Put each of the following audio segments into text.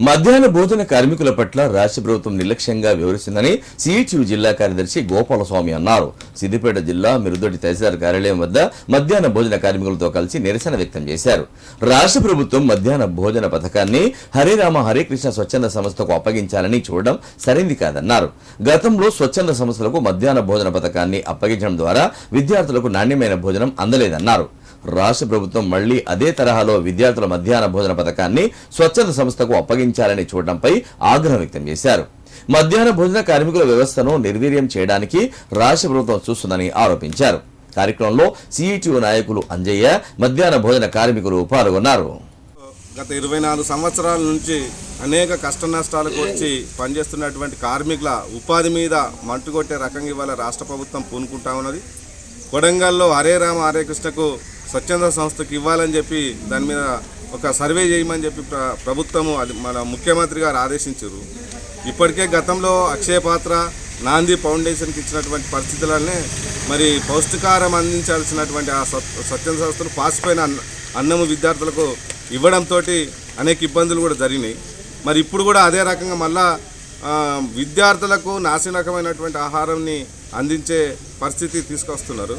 మధ్యాహ్న భోజన కార్మికుల పట్ల రాష్ట్ర ప్రభుత్వం నిర్లక్ష్యంగా వివరిస్తుందని సిహెచ్యు జిల్లా కార్యదర్శి గోపాలస్వామి అన్నారు. సిద్దిపేట జిల్లా మిరుదొడి తహసీల్దార్ కార్యాలయం వద్ద మధ్యాహ్న భోజన కార్మికులతో కలిసి నిరసన వ్యక్తం చేశారు. రాష్ట్ర ప్రభుత్వం మధ్యాహ్న భోజన పథకాన్ని హరిరామ హరికృష్ణ స్వచ్ఛంద సంస్థకు అప్పగించాలని చూడడం సరైంది కాదన్నారు. గతంలో స్వచ్ఛంద సంస్థలకు మధ్యాహ్న భోజన పథకాన్ని అప్పగించడం ద్వారా విద్యార్థులకు నాణ్యమైన భోజనం అందలేదన్నారు. రాష్ట్ర ప్రభుత్వం మళ్ళీ అదే తరహాలో విద్యార్థుల మధ్యాహ్న భోజన పథకాన్ని స్వచ్ఛంద సంస్థకు అప్పగించాలని చూడడంపై ఆగ్రహం వ్యక్తం చేశారు. మధ్యాహ్న భోజన కార్మికుల వ్యవస్థను నిర్వీర్యం చేయడానికి రాష్ట్ర ప్రభుత్వం చూస్తుందని ఆరోపించారు. కార్యక్రమంలో సిఐటియు నాయకులు అంజయ్య మధ్యాహ్న భోజన కార్మికులు పాల్గొన్నారు. గత ఇరవై నాలుగు సంవత్సరాల నుంచి అనేక కష్ట నష్టాలకు వచ్చి పనిచేస్తున్నటువంటి కార్మికుల ఉపాధి మీద మంటుకొట్టే రకంగా ఇవాళ రాష్ట్ర ప్రభుత్వం పూనుకుంటా ఉన్నది. కొడంగల్లో హరే రామ హరే కృష్ణకు స్వచ్ఛంద సంస్థకు ఇవ్వాలని చెప్పి దాని మీద ఒక సర్వే చేయమని చెప్పి ప్ర ప్రభుత్వము అది మన ముఖ్యమంత్రి గారు ఆదేశించారు. ఇప్పటికే గతంలో అక్షయ పాత్ర నాంది ఫౌండేషన్కి ఇచ్చినటువంటి పరిస్థితులనే మరి పౌష్టికారం అందించాల్సినటువంటి ఆ స్వచ్ఛంద సంస్థలు పాసిపోయిన అన్నము విద్యార్థులకు ఇవ్వడంతో అనేక ఇబ్బందులు కూడా జరిగినాయి. మరి ఇప్పుడు కూడా అదే రకంగా మళ్ళా విద్యార్థులకు నాశనకమైనటువంటి ఆహారాన్ని అందించే పరిస్థితి తీసుకొస్తున్నారు.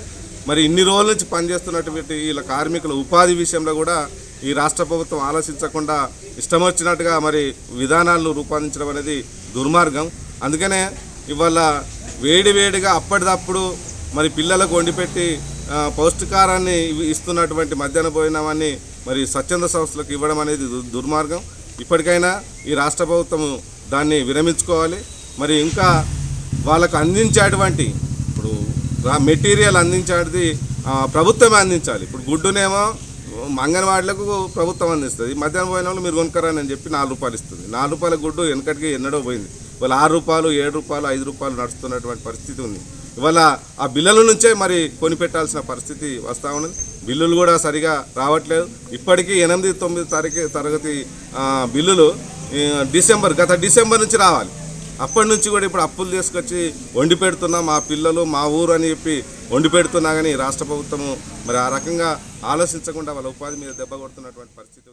మరి ఇన్ని రోజుల నుంచి పనిచేస్తున్నటువంటి వీళ్ళ కార్మికుల ఉపాధి విషయంలో కూడా ఈ రాష్ట్ర ప్రభుత్వం ఆలోచించకుండా ఇష్టం వచ్చినట్టుగా మరి విధానాలను రూపొందించడం అనేది దుర్మార్గం. అందుకనే ఇవాళ వేడి వేడిగా అప్పటిదప్పుడు మరి పిల్లలకు వండిపెట్టి పౌష్టికారాన్ని ఇస్తున్నటువంటి మధ్యాహ్న భోజనాన్ని మరి స్వచ్ఛంద సంస్థలకు ఇవ్వడం అనేది దుర్మార్గం. ఇప్పటికైనా ఈ రాష్ట్ర ప్రభుత్వం దాన్ని విరమించుకోవాలి. మరి ఇంకా వాళ్ళకు అందించేటువంటి మెటీరియల్ అందించేది ప్రభుత్వమే అందించాలి. ఇప్పుడు గుడ్డునేమో అంగన్వాడీలకు ప్రభుత్వం అందిస్తుంది. మధ్యాహ్నం పోయిన వాళ్ళు మీరు కొనుక్కరని అని చెప్పి నాలుగు రూపాయలు ఇస్తుంది. నాలుగు రూపాయల గుడ్డు వెనకటికి ఎన్నడో పోయింది. ఇవాళ ఆరు రూపాయలు ఏడు రూపాయలు ఐదు రూపాయలు నడుస్తున్నటువంటి పరిస్థితి ఉంది. ఇవాళ ఆ బిల్లుల నుంచే మరి కొనిపెట్టాల్సిన పరిస్థితి వస్తూ ఉన్నది. బిల్లులు కూడా సరిగా రావట్లేదు. ఇప్పటికీ ఎనిమిది తొమ్మిది తారీఖు తరగతి బిల్లులు డిసెంబర్ గత డిసెంబర్ నుంచి రావాలి. అప్పటి నుంచి కూడా ఇప్పుడు అప్పులు తీసుకొచ్చి వండి పెడుతున్నా మా పిల్లలు మా ఊరు అని చెప్పి వండి పెడుతున్నా కానీ రాష్ట్ర ప్రభుత్వము మరి ఆ రకంగా ఆలోచించకుండా వాళ్ళ ఉపాధి మీద దెబ్బ కొడుతున్నటువంటి పరిస్థితి